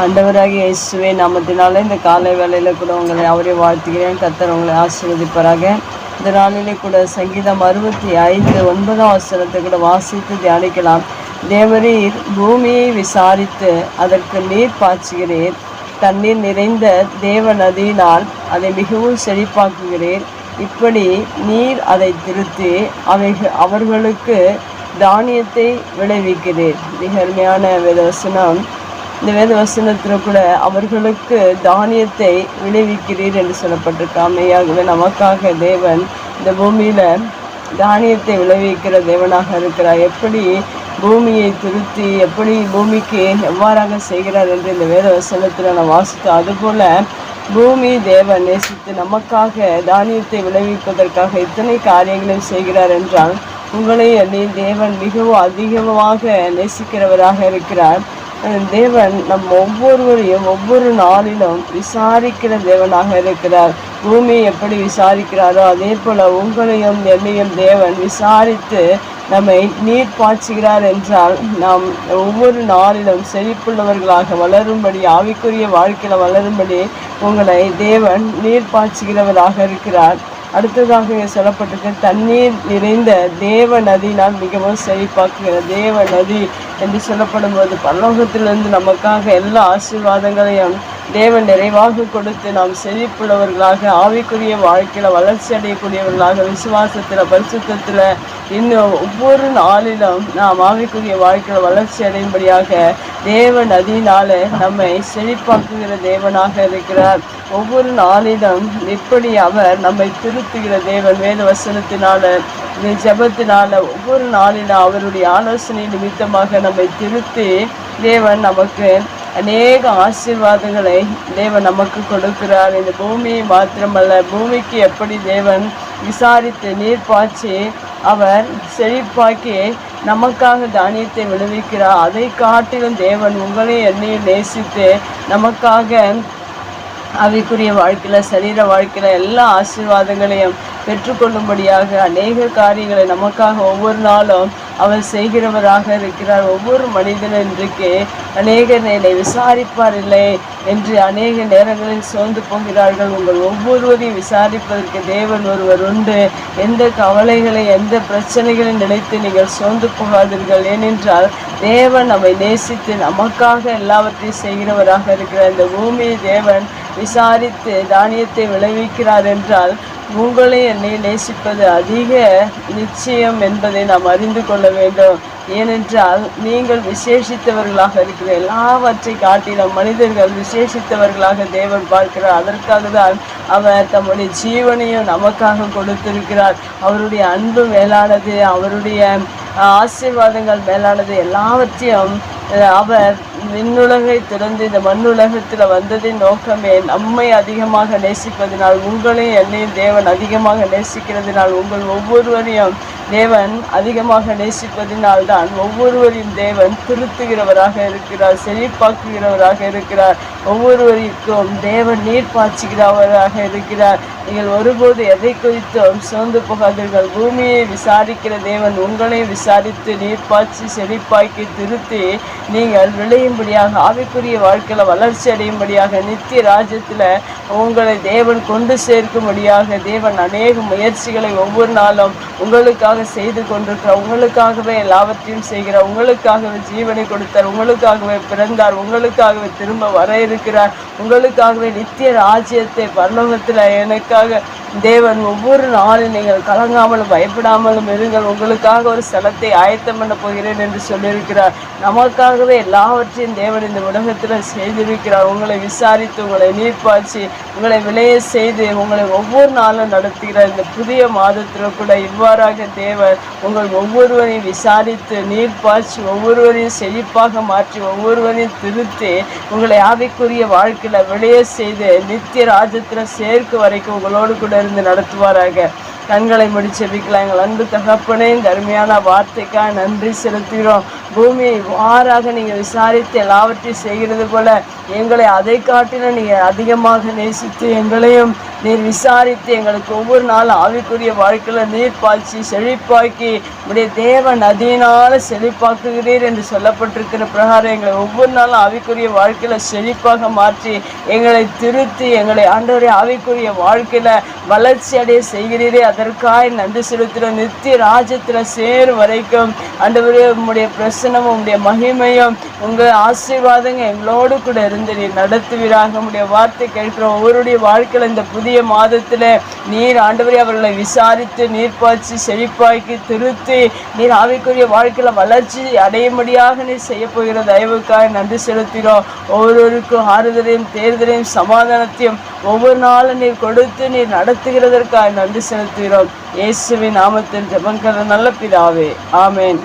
ஆண்டவராக இயேசுவே நாமத்தினால இந்த காலை வேலையில் கூட உங்களை அவரே வாழ்த்துகிறேன். கத்தர் உங்களை ஆசீர்வதிப்பாராக. இந்த நாளிலே கூட சங்கீதம் அறுபத்தி ஐந்து ஒன்பதாம் வசனத்தை கூட வாசித்து தியானிக்கலாம். தேவரீர் பூமியை விசாரித்து அதற்கு நீர் பாய்ச்சுகிறீர். தண்ணீர் நிறைந்த தேவ நதியினால் அதை மிகவும் செழிப்பாக்குகிறீர். இப்படி நீர் அதை திருத்தி அவை அவர்களுக்கு தானியத்தை விளைவிக்கிறீர். மிக அருமையான வேதவசனம். இந்த வேத வசனத்தில் கூட அவர்களுக்கு தானியத்தை விளைவிக்கிறீர் என்று சொல்லப்பட்டிருக்கு. அமையாகவே நமக்காக தேவன் இந்த பூமியில் தானியத்தை விளைவிக்கிற தேவனாக இருக்கிறார். எப்படி பூமியை திருத்தி எப்படி பூமிக்கு எவ்வாறாக செய்கிறார் என்று இந்த வேத வசனத்தில் நான் வாசித்தோம் அதுபோல் பூமி தேவன் நேசித்து நமக்காக தானியத்தை விளைவிப்பதற்காக இத்தனை காரியங்களையும் செய்கிறார் என்றால் உங்களை எண்ணி தேவன் மிகவும் அதிகமாக நேசிக்கிறவராக இருக்கிறார். தேவன் நம் ஒவ்வொருவரையும் ஒவ்வொரு நாளிலும் விசாரிக்கிற தேவனாக இருக்கிறார். பூமியை எப்படி விசாரிக்கிறாரோ அதே போல உங்களையும் என்னையும் தேவன் விசாரித்து நம்மை நீர் பாய்ச்சுகிறார் என்றால் நாம் ஒவ்வொரு நாளிலும் செழிப்புள்ளவர்களாக வளரும்படி ஆவிக்குரிய வாழ்க்கையில் வளரும்படி உங்களை தேவன் நீர் பாய்ச்சுகிறவராக இருக்கிறார். அடுத்ததாக இங்கே தண்ணீர் நிறைந்த தேவ நதி நான் மிகவும் செழிப்பாக்குகிற தேவ நதி என்று சொல்லப்படும் போது பரலோகத்திலிருந்து நமக்காக எல்லா ஆசீர்வாதங்களையும் தேவன் நிறைவாக கொடுத்து நாம் செழிப்புள்ளவர்களாக ஆவிக்குரிய வாழ்க்கையில் வளர்ச்சி அடையக்கூடியவர்களாக விசுவாசத்தில் பரிசுத்தத்தில் இன்னும் ஒவ்வொரு நாளிலும் நாம் ஆவிக்குரிய வாழ்க்கையில் வளர்ச்சி அடையும்படியாக தேவன் நதியினால நம்மை செழிப்பாக்குகிற தேவனாக இருக்கிறார். ஒவ்வொரு நாளிலும் எப்படி அவர் நம்மை திருத்துகிற தேவன் வேத வசனத்தினால ஜபத்தினால ஒவ்வொரு நாளிலும் அவருடைய ஆலோசனை நிமித்தமாக நம்மை திருத்தி தேவன் நமக்கு அநேக ஆசீர்வாதங்களை தேவன் நமக்கு கொடுக்கிறார். இந்த பூமியை மாத்திரமல்ல பூமிக்கு எப்படி தேவன் விசாரித்து நீர் பாய்ச்சி அவர் செழிப்பாக்கி நமக்காக தானியத்தை விளைவிக்கிறார் அதை காட்டிலும் தேவன் உங்களை என்னையும் நேசித்து நமக்காக அவைக்குரிய வாழ்க்கையில் சரீர வாழ்க்கையில் எல்லா ஆசீர்வாதங்களையும் பெற்றுக்கொள்ளும்படியாக அநேக காரியங்களை நமக்காக ஒவ்வொரு நாளும் அவர் செய்கிறவராக இருக்கிறார். ஒவ்வொரு மனிதனும் இன்றைக்கு அநேகர் என்னை விசாரிப்பார் இல்லை என்று அநேக நேரங்களில் சோர்ந்து போகிறார்கள். உங்கள் ஒவ்வொருவரையும் விசாரிப்பதற்கு தேவன் ஒருவர் உண்டு. எந்த கவலைகளை எந்த பிரச்சனைகளை நினைத்து நீங்கள் சோர்ந்து போகாதீர்கள். ஏனென்றால் தேவன் நம்மை நேசித்து நமக்காக எல்லாவற்றையும் செய்கிறவராக இருக்கிறார். இந்த பூமியை தேவன் விசாரித்து தானியத்தை விளைவிக்கிறார் என்றால் உங்களை என்னை நேசிப்பது அதிக நிச்சயம் என்பதை நாம் அறிந்து கொள்ள வேண்டும். ஏனென்றால் நீங்கள் விசேஷித்தவர்களாக இருக்கிற எல்லாவற்றை காட்டிலும் மனிதர்கள் விசேஷித்தவர்களாக தேவன் பார்க்கிறார். அதற்காக தான் அவர் தம்முடைய ஜீவனையும் நமக்காக கொடுத்திருக்கிறார். அவருடைய அன்பு மேலானது அவருடைய ஆசீர்வாதங்கள் மேலானது எல்லாவற்றையும் அவர் விண்ணுலகை திறந்து இந்த மண்ணுலகத்தில் வந்ததின் நோக்கமே நம்மை அதிகமாக நேசிப்பதினால் உங்களையும் என்னையும் தேவன் அதிகமாக நேசிக்கிறதுனால் உங்கள் ஒவ்வொருவரையும் தேவன் அதிகமாக நேசிப்பதினால் தான் ஒவ்வொருவரையும் தேவன் திருத்துகிறவராக இருக்கிறார் செழிப்பாக்குகிறவராக இருக்கிறார். ஒவ்வொருவருக்கும் தேவன் நீர் பாய்ச்சுகிறவராக இருக்கிறார். நீங்கள் ஒருபோது எதை குறித்தும் சோர்ந்து போகாதீர்கள். பூமியை விசாரிக்கிற தேவன் உங்களை விசாரித்து நீர் பாய்ச்சி செழிப்பாக்கி திருத்தி நீங்கள் விளையும்படியாக ஆவிக்குரிய வாழ்க்கையில் வளர்ச்சி அடையும்படியாக நித்திய ராஜ்யத்தில் உங்களை தேவன் கொண்டு சேர்க்கும்படியாக தேவன் அநேக முயற்சிகளை ஒவ்வொரு நாளும் உங்களுக்காக செய்து கொண்டிருக்கிற உங்களுக்காகவே எல்லாவற்றையும் செய்கிறார் உங்களுக்காகவே ஜீவனை கொடுத்தார் உங்களுக்காகவே பிறந்தார் உங்களுக்காகவே திரும்ப வர இருக்கிறார் உங்களுக்காகவே நித்திய ராஜ்யத்தை பரலோகத்தில் எனக்காக தேவன் ஒவ்வொரு நாளும் நீங்கள் கலங்காமலும் பயப்படாமலும் இருங்கள். உங்களுக்காக ஒரு ஸ்தலத்தை ஆயத்தம் பண்ண போகிறேன் என்று சொல்லியிருக்கிறார். நமக்காகவே எல்லாவற்றையும் தேவன் இந்த உலகத்தில் செய்திருக்கிறார். உங்களை விசாரித்து உங்களை நீர்ப்பாய்ச்சி உங்களை விளைய செய்து உங்களை ஒவ்வொரு நாளும் நடத்துகிறார் இந்த புதிய மாதத்தில் கூட இவ்வாறாக தேவன் உங்கள் ஒவ்வொருவரையும் விசாரித்து நீர் பாய்ச்சி ஒவ்வொருவரையும் செழிப்பாக மாற்றி ஒவ்வொருவரையும் திருத்தி உங்களை ஆவிக்குரிய வாழ்க்கையில் விளைய செய்து நித்திய ராஜத்தில் சேர்க்கு வரைக்கும் உங்களோடு கூட இருந்து நடத்துவாராக. கண்களை முடி செபிக்கலாம். எங்கள் அன்பு தகப்பனே இந்த அருமையான வார்த்தைக்காக நன்றி செலுத்துகிறோம். பூமியை வாராக நீங்கள் விசாரித்து எல்லாவற்றையும் செய்கிறது போல எங்களை அதை காட்டிலும் நீங்கள் அதிகமாக நேசித்து எங்களையும் நீர் விசாரித்து எங்களுக்கு ஒவ்வொரு நாளும் ஆவிக்குரிய வாழ்க்கையில் நீர் பாய்ச்சி செழிப்பாக்கி உடைய தேவ நதியினால் செழிப்பாக்குகிறீர் என்று சொல்லப்பட்டிருக்கிற பிரகாரம் எங்களை ஒவ்வொரு நாளும் ஆவிக்குரிய வாழ்க்கையில் செழிப்பாக மாற்றி எங்களை திருத்தி எங்களை ஆண்டவரை ஆவிக்குரிய வாழ்க்கையில் வளர்ச்சி அடைய செய்கிறீரே. அதற்காய் நன்றி செலுத்துகிற நித்திய ராஜ்யத்தில் சேரும் வரைக்கும் ஆண்டவரே உம்முடைய பிரசனமும் உம்முடைய மகிமையும் உங்கள் ஆசீர்வாதங்க எங்களோடு கூட இருந்து நீர் நடத்துவீராக. உடைய வார்த்தை கேட்கிற ஒவ்வொருடைய வாழ்க்கையில் இந்த புதிய மாதத்தில் நீர் ஆண்டவரே அவர்களை விசாரித்து நீர் பாய்ச்சி செழிப்பாக்கி திருத்தி நீர் ஆவிக்குரிய வாழ்க்கையில் வளர்ச்சி அடையும்படியாக நீர் செய்ய போகிற தயவுக்காய் நன்றி செலுத்துகிறோம். ஒவ்வொருவருக்கும் ஆறுதலையும் தேர்தலையும் சமாதானத்தையும் ஒவ்வொரு நாளும் நீர் கொடுத்து நீர் நடத்துகிறதற்காக நன்றி செலுத்துகிறோம். இயேசுவின் நாமத்தில் ஜபங்கர நல்ல பிதாவே. ஆமேன்.